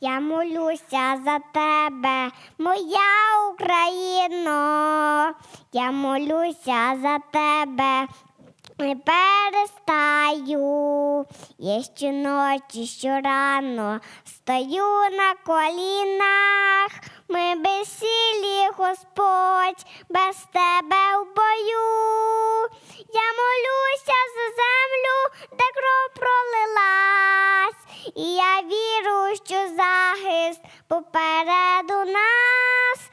Я молюся за тебе, моя Україно, я молюся за тебе. Не перестаю, я щоночі, щорано стою на колінах. Ми безсилі, Господь, без тебе в бою. Вірю, що захист попереду нас.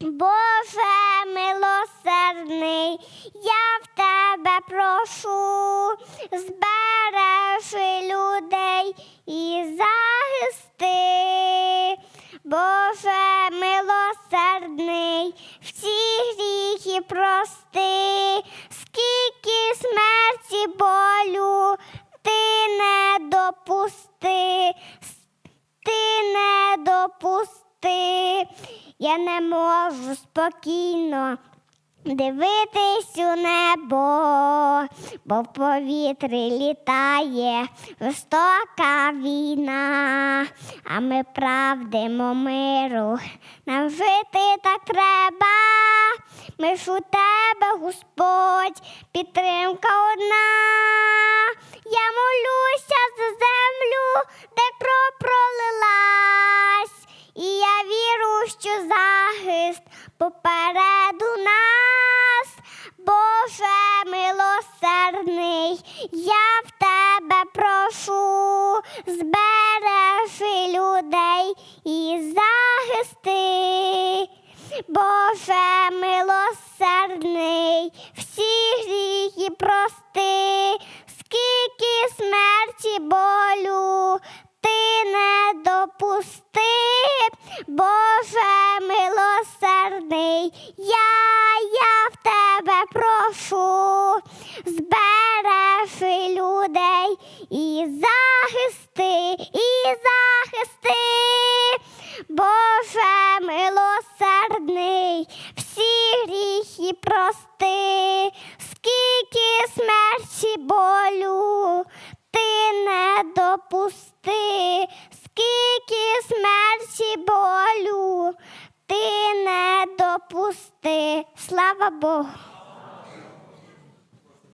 Боже милосердний, я в тебе прошу, збережи людей і захисти. Боже Я не можу спокійно дивитись у небо, бо в повітрі літає жорстока війна, а ми правдимо миру, нам жити так треба. Ми ж у тебе, Господь, підтримка попереду нас, Боже милосердний, я в тебе прошу, збережи людей і захисти. Боже милосердний, всі гріхи прости, милосердний, я, я в тебе прошу, збережи людей і захисти, і захисти. Боже милосердний, всі гріхи прости, скільки смерті болю ти не допусти, скільки смерті болю ти не допусти. Слава Богу.